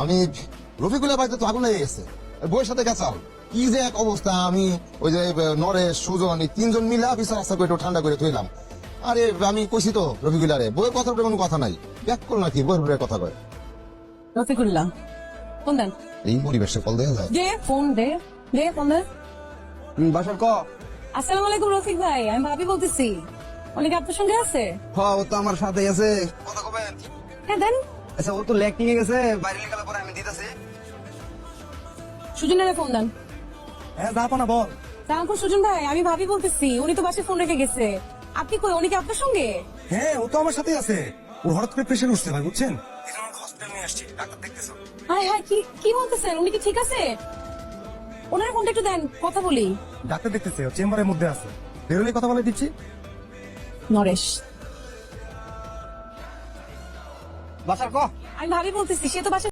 আমি রফিকুলের বাড়িতে তো আগুন লেগে গেছে। বইয়ের সাথে গেছাল কি যে এক অবস্থা আমি ওই যে নরেশ সুজন এই তিনজন মিলে করে ঠান্ডা করে থইলাম। আরে আমি কইছি তো রফিকুলারে বইয়ের কথার কোনো কথা নাই। ব্যাক নাকি বইয়ের কথা কয়। রফিকুল্লাহ ফোন দেন। এই পরিবেশে কল যায়। দে ফোন দে। দে ফোন দে। বাসার ক? আসসালামু আলাইকুম রফিক ভাই আমি ভাবি বলতেছি। অনেকে আপনার সঙ্গে আছে? হ ও তো আমার সাথে আছে। কথা কবেন? হ্যাঁ দেন। আচ্ছা ও তো লেকটিং এ গেছে বাইরে লেখার পরে আমি দিতেছি। সুজনের ফোন দেন। হ্যাঁ যাব না বল। সালামপুর সুজন ভাই আমি ভাবি বলতেছি উনি তো বাসে ফোন রেখে গেছে। আপনি কই উনি কি আপনার সঙ্গে? হ্যাঁ ও তো আমার সাথে আছে। ওর হঠাৎ করে প্রেশার উঠছে ভাই বুঝছেন? নিয়ে হাই হাই কি কি বলতেছেন? উনি কি ঠিক আছে? ওনার ফোনটা একটু দেন কথা বলি। ডাক্তার দেখতেছে ও চেম্বারের মধ্যে আছে। বেরোলে কথা বলে দিচ্ছি। নরেশ। বাসার ক। আমি ভাবি বলতেছি সে তো বাসে